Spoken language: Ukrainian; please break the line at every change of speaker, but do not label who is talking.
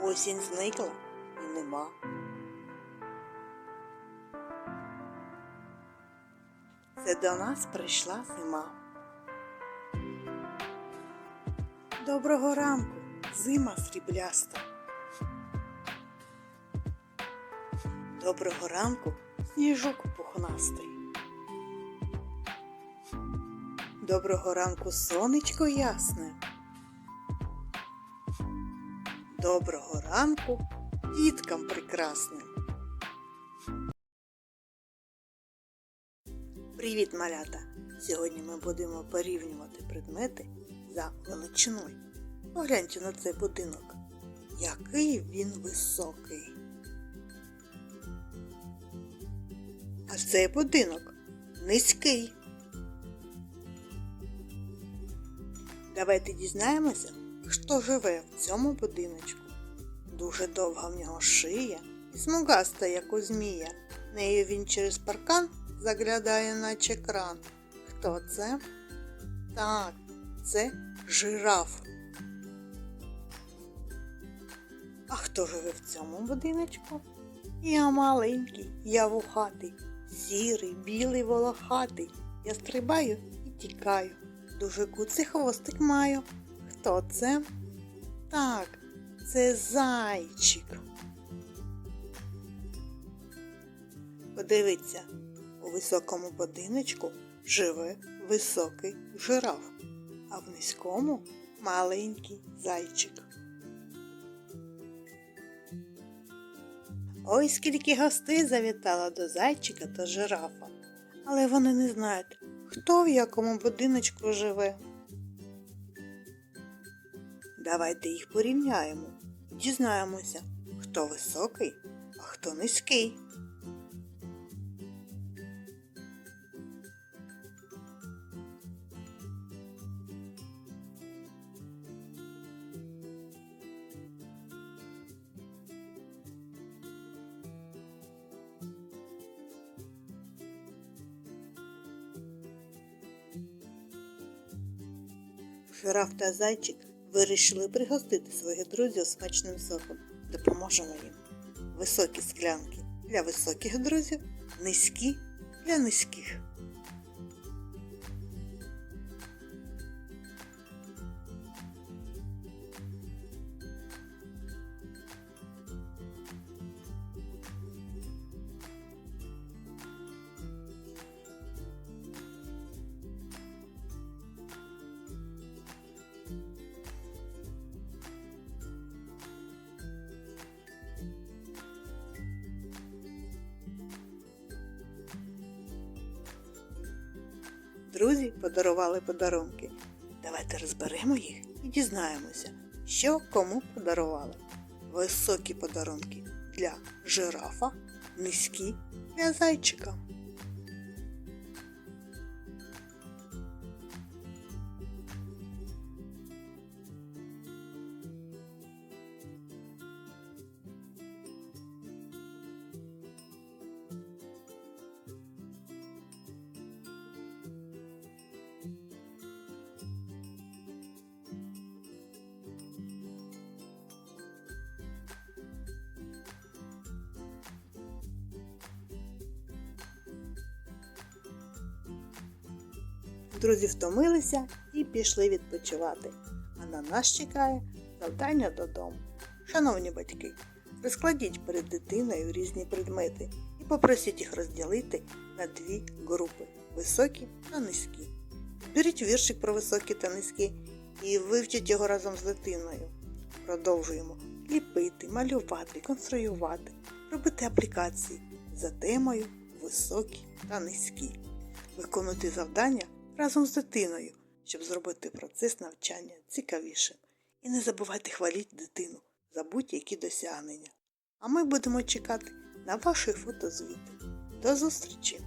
Осінь зникла і нема. Це до нас прийшла зима. Доброго ранку, зима срібляста. Доброго ранку, сніжок пухнастий. Доброго ранку, сонечко ясне. Доброго ранку діткам прекрасним. Привіт, малята! Сьогодні ми будемо порівнювати предмети за величиною. Погляньте на цей будинок. Який він високий. А цей будинок низький. Давайте дізнаємося, хто живе в цьому будиночку. Дуже довга в нього шия і смугаста, як у змія. Нею він через паркан заглядає, наче кран. Хто це? Так, це жираф. А хто живе в цьому будиночку? Я маленький, я вухатий, сірий, білий, волохатий. Я стрибаю і тікаю. Дуже куций хвостик маю. Хто це? Так, це зайчик. Подивіться, у високому будиночку живе високий жираф, а в низькому маленький зайчик. Ой, скільки гостей завітало до зайчика та жирафа, але вони не знають, хто в якому будиночку живе. Давайте їх порівняємо дізнаємося, хто високий, а хто низький. Жираф та зайчик вирішили пригостити своїх друзів смачним соком. Допоможемо їм. Високі склянки для високих друзів, низькі для низьких. Друзі подарували подарунки. Давайте розберемо їх і дізнаємося, що кому подарували. Високі подарунки для жирафа, низькі для зайчика. Друзі втомилися і пішли відпочивати. А на нас чекає завдання додому. Шановні батьки, розкладіть перед дитиною різні предмети і попросіть їх розділити на дві групи високі та низькі. Беріть віршик про високі та низькі і вивчіть його разом з дитиною. Продовжуємо ліпити, малювати, конструювати, робити аплікації за темою високі та низькі. Виконуйте завдання разом з дитиною, щоб зробити процес навчання цікавішим. І не забувайте хвалити дитину за будь-які досягнення. А ми будемо чекати на ваші фотозвіти. До зустрічі!